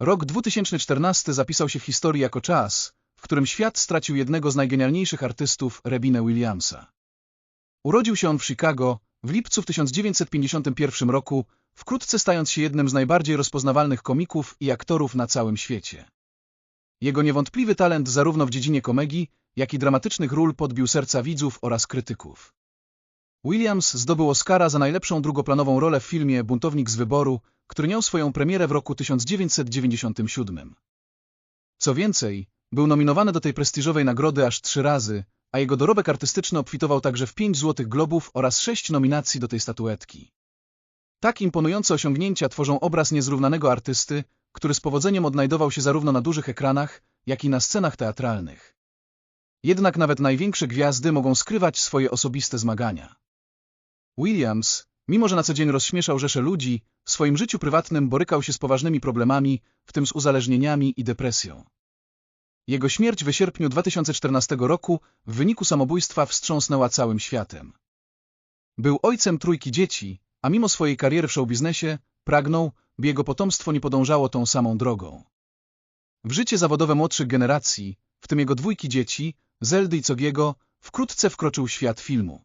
Rok 2014 zapisał się w historii jako czas, w którym świat stracił jednego z najgenialniejszych artystów, Rebinę Williamsa. Urodził się on w Chicago w lipcu w 1951 roku, wkrótce stając się jednym z najbardziej rozpoznawalnych komików i aktorów na całym świecie. Jego niewątpliwy talent zarówno w dziedzinie komedii, jak i dramatycznych ról podbił serca widzów oraz krytyków. Williams zdobył Oscara za najlepszą drugoplanową rolę w filmie Buntownik z wyboru, który miał swoją premierę w roku 1997. Co więcej, był nominowany do tej prestiżowej nagrody aż trzy razy, a jego dorobek artystyczny obfitował także w pięć Złotych Globów oraz sześć nominacji do tej statuetki. Tak imponujące osiągnięcia tworzą obraz niezrównanego artysty, który z powodzeniem odnajdował się zarówno na dużych ekranach, jak i na scenach teatralnych. Jednak nawet największe gwiazdy mogą skrywać swoje osobiste zmagania. Williams, mimo że na co dzień rozśmieszał rzesze ludzi, w swoim życiu prywatnym borykał się z poważnymi problemami, w tym z uzależnieniami i depresją. Jego śmierć w sierpniu 2014 roku w wyniku samobójstwa wstrząsnęła całym światem. Był ojcem trójki dzieci, a mimo swojej kariery w showbiznesie pragnął, by jego potomstwo nie podążało tą samą drogą. W życie zawodowe młodszych generacji, w tym jego dwójki dzieci, Zeldy i Cogiego, wkrótce wkroczył świat filmu.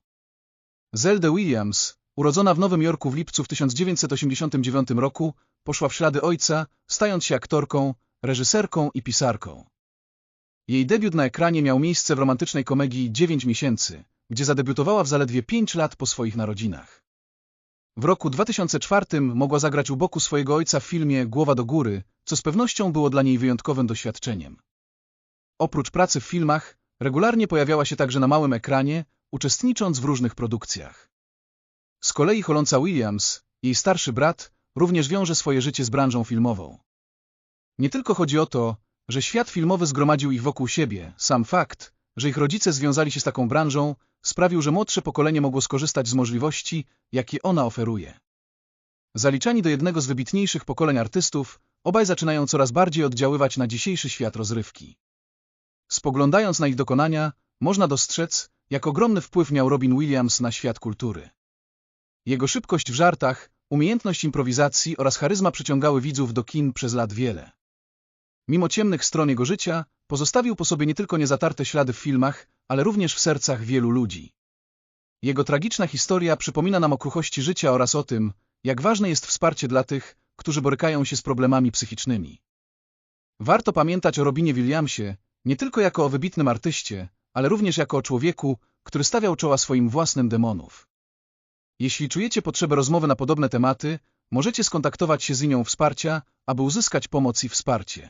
Zelda Williams, urodzona w Nowym Jorku w lipcu w 1989 roku, poszła w ślady ojca, stając się aktorką, reżyserką i pisarką. Jej debiut na ekranie miał miejsce w romantycznej komedii 9 miesięcy, gdzie zadebiutowała w zaledwie 5 lat po swoich narodzinach. W roku 2004 mogła zagrać u boku swojego ojca w filmie Głowa do góry, co z pewnością było dla niej wyjątkowym doświadczeniem. Oprócz pracy w filmach, regularnie pojawiała się także na małym ekranie, uczestnicząc w różnych produkcjach. Z kolei Holonca Williams, jej starszy brat, również wiąże swoje życie z branżą filmową. Nie tylko chodzi o to, że świat filmowy zgromadził ich wokół siebie, sam fakt, że ich rodzice związali się z taką branżą, sprawił, że młodsze pokolenie mogło skorzystać z możliwości, jakie ona oferuje. Zaliczani do jednego z wybitniejszych pokoleń artystów, obaj zaczynają coraz bardziej oddziaływać na dzisiejszy świat rozrywki. Spoglądając na ich dokonania, można dostrzec, jak ogromny wpływ miał Robin Williams na świat kultury. Jego szybkość w żartach, umiejętność improwizacji oraz charyzma przyciągały widzów do kin przez lat wiele. Mimo ciemnych stron jego życia, pozostawił po sobie nie tylko niezatarte ślady w filmach, ale również w sercach wielu ludzi. Jego tragiczna historia przypomina nam o kruchości życia oraz o tym, jak ważne jest wsparcie dla tych, którzy borykają się z problemami psychicznymi. Warto pamiętać o Robinie Williamsie nie tylko jako o wybitnym artyście, ale również jako o człowieku, który stawiał czoła swoim własnym demonów. Jeśli czujecie potrzebę rozmowy na podobne tematy, możecie skontaktować się z linią wsparcia, aby uzyskać pomoc i wsparcie.